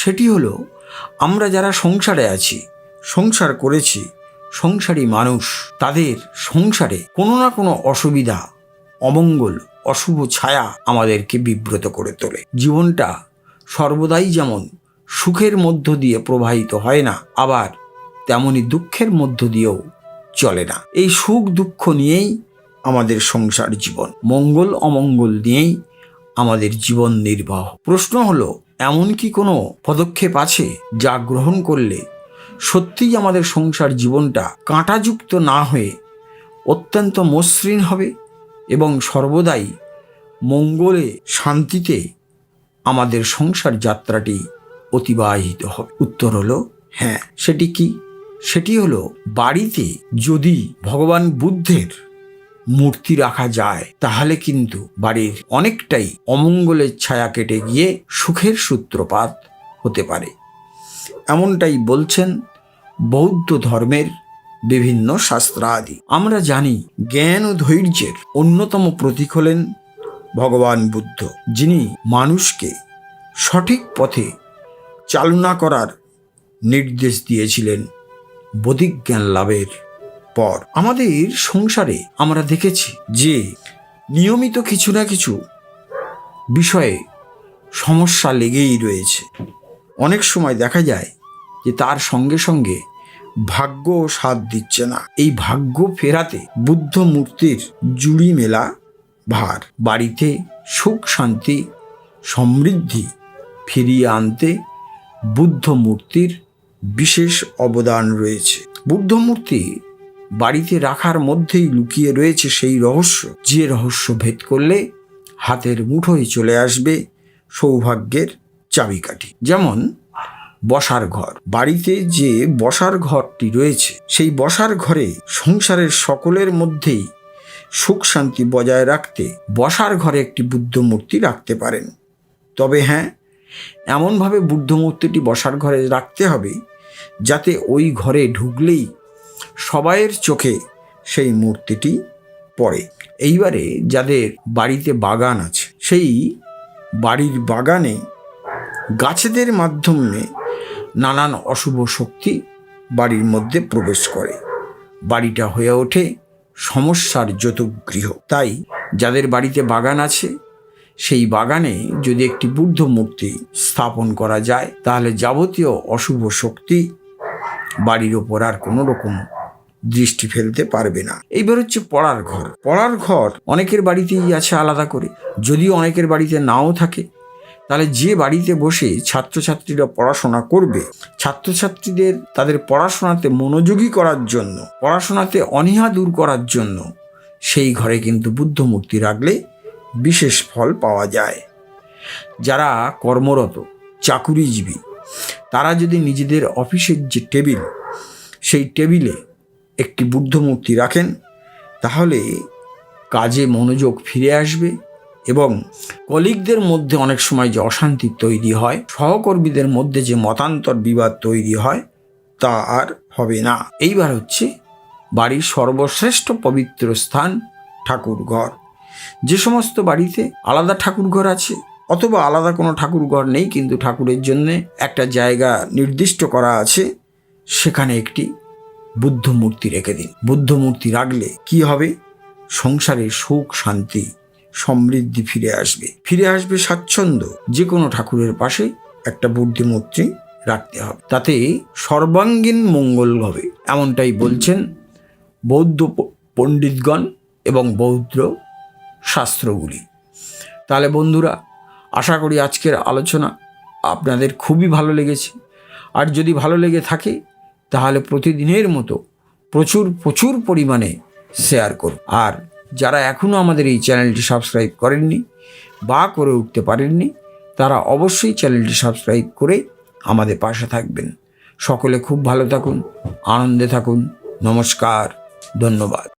সেটি হলো, আমরা যারা সংসারে আছি, সংসার করেছি, সংসারী মানুষ, তাদের সংসারে কোনো না কোনো অসুবিধা, অমঙ্গল, অশুভ ছায়া আমাদেরকে বিব্রত করে তোলে। জীবনটা সর্বদাই যেমন সুখের মধ্য দিয়ে প্রবাহিত হয় না, আবার তেমনি দুঃখের মধ্য দিয়েও চলে না। এই সুখ দুঃখ নিয়েই আমাদের সংসার জীবন। মঙ্গল, অমঙ্গল নিয়েই আমাদের জীবন নির্বাহ। প্রশ্ন হলো এমন কি কোনো পদক্ষেপ আছে যা গ্রহণ করলে সত্যিই আমাদের সংসার জীবনটা কাঁটাযুক্ত না হয়ে অত্যন্ত মসৃণ হবে এবং সর্বদাই মঙ্গলে শান্তিতে আমাদের সংসার যাত্রাটি অতিবাহিত হবে? উত্তর হলো হ্যাঁ। সেটি কি? সেটি হলো বাড়িতে যদি ভগবান বুদ্ধের মূর্তি রাখা যায়, তাহলে কিন্তু বাড়ির অনেকটাই অমঙ্গলের ছায়া কেটে গিয়ে সুখের সূত্রপাত হতে পারে। এমনটাই বলছেন বৌদ্ধ ধর্মের বিভিন্ন শাস্ত্রাদি। আমরা জানি জ্ঞান ও ধৈর্যের অন্যতম প্রতীক হলেন ভগবান বুদ্ধ, যিনি মানুষকে সঠিক পথে চালনা করার নির্দেশ দিয়েছিলেন বৌদ্ধিক জ্ঞান লাভের পর আমাদের সংসারে আমরা দেখেছি যে নিয়মিত কিছু না কিছু বিষয়ে সমস্যা লেগেই রয়েছে। অনেক সময় দেখা যায় যে তার সঙ্গে সঙ্গে ভাগ্য সাথ দিচ্ছে না। এই ভাগ্য ফেরাতে বুদ্ধ মূর্তির জুড়ি মেলা ভার, বাড়িতে সুখ, শান্তি, সমৃদ্ধি ফিরিয়ে আনতে বুদ্ধ মূর্তির বিশেষ অবদান রয়েছে। বুদ্ধ মূর্তি বাড়িতে রাখার মধ্যেই লুকিয়ে রয়েছে সেই রহস্য। যে রহস্য ভেদ করলে হাতের মুঠোয় চলে আসবে সৌভাগ্যের চাবিকাঠি। যেমন, বসার ঘর। বাড়িতে যে বসার ঘরটি রয়েছে, সেই বসার ঘরে সংসারের সকলের মধ্যেই সুখ শান্তি বজায় রাখতে বসার ঘরে একটি বুদ্ধ মূর্তি রাখতে পারেন। তবে হ্যাঁ এমনভাবে বুদ্ধ মূর্তিটি বসার ঘরে রাখতে হবে, যাতে ওই ঘরে ঢুকলেই সবাইয়ের চোখে সেই মূর্তিটি পড়ে। এইবারে যাদের বাড়িতে বাগান আছে, সেই বাড়ির বাগানে গাছেদের মাধ্যমে নানান অশুভ শক্তি বাড়ির মধ্যে প্রবেশ করে। বাড়িটা হয়ে ওঠে সমস্যার যতগৃহ তাই যাদের বাড়িতে বাগান আছে, সেই বাগানে যদি একটি বুদ্ধ মূর্তি স্থাপন করা যায়, তাহলে যাবতীয় অশুভ শক্তি বাড়ির ওপর আর কোনো রকম দৃষ্টি ফেলতে পারবে না। এইবার হচ্ছে পড়ার ঘর। পড়ার ঘর অনেকের বাড়িতেই আছে আলাদা করে। যদিও অনেকের বাড়িতে নাও থাকে, তাহলে যে বাড়িতে বসে ছাত্রছাত্রীরা পড়াশোনা করবে, ছাত্রছাত্রীদের তাদের পড়াশোনাতে মনোযোগী করার জন্য, পড়াশোনাতে অনীহা দূর করার জন্য সেই ঘরে কিন্তু বুদ্ধ মূর্তি রাখলে বিশেষ ফল পাওয়া যায়। যারা কর্মরত, চাকুরিজীবী তারা যদি নিজেদের অফিসের যে টেবিল, সেই টেবিলে একটি বুদ্ধ মূর্তি রাখেন, তাহলে কাজে মনোযোগ ফিরে আসবে এবং কলিগদের মধ্যে অনেক সময় যে অশান্তি তৈরি হয়, সহকর্মীদের মধ্যে যে মতান্তর বিবাদ তৈরি হয়, তা আর হবে না। এইবার হচ্ছে বাড়ির সর্বশ্রেষ্ঠ পবিত্র স্থান ঠাকুর ঘর যে সমস্ত বাড়িতে আলাদা ঠাকুর ঘর আছে অথবা আলাদা কোনো ঠাকুর ঘর নেই, কিন্তু ঠাকুরের জন্যে একটা জায়গা নির্দিষ্ট করা আছে, সেখানে একটি বুদ্ধ মূর্তি রেখে দিন। বুদ্ধ মূর্তি রাখলে কি হবে? সংসারে সুখ, শান্তি, সমৃদ্ধি ফিরে আসবে। ফিরে আসবে স্বাচ্ছন্দ্য। যে কোনো ঠাকুরের পাশে একটা বুদ্ধি মূর্তি রাখতে হবে। তাতে সর্বাঙ্গীন মঙ্গল হবে। এমনটাই বলছেন বৌদ্ধ পণ্ডিতগণ এবং বৌদ্ধ শাস্ত্রগুলি। তাহলে বন্ধুরা আশা করি আজকের আলোচনা আপনাদের খুবই ভালো লেগেছে। আর যদি ভালো লেগে থাকে, তাহলে প্রতিদিনের মতো প্রচুর প্রচুর পরিমাণে শেয়ার করুন। আর যারা এখনও আমাদের এই চ্যানেলটি সাবস্ক্রাইব করেননি বা করে উঠতে পারেননি, তারা অবশ্যই চ্যানেলটি সাবস্ক্রাইব করে আমাদের পাশে থাকবেন। সকলে খুব ভালো থাকুন, আনন্দে থাকুন। নমস্কার, ধন্যবাদ।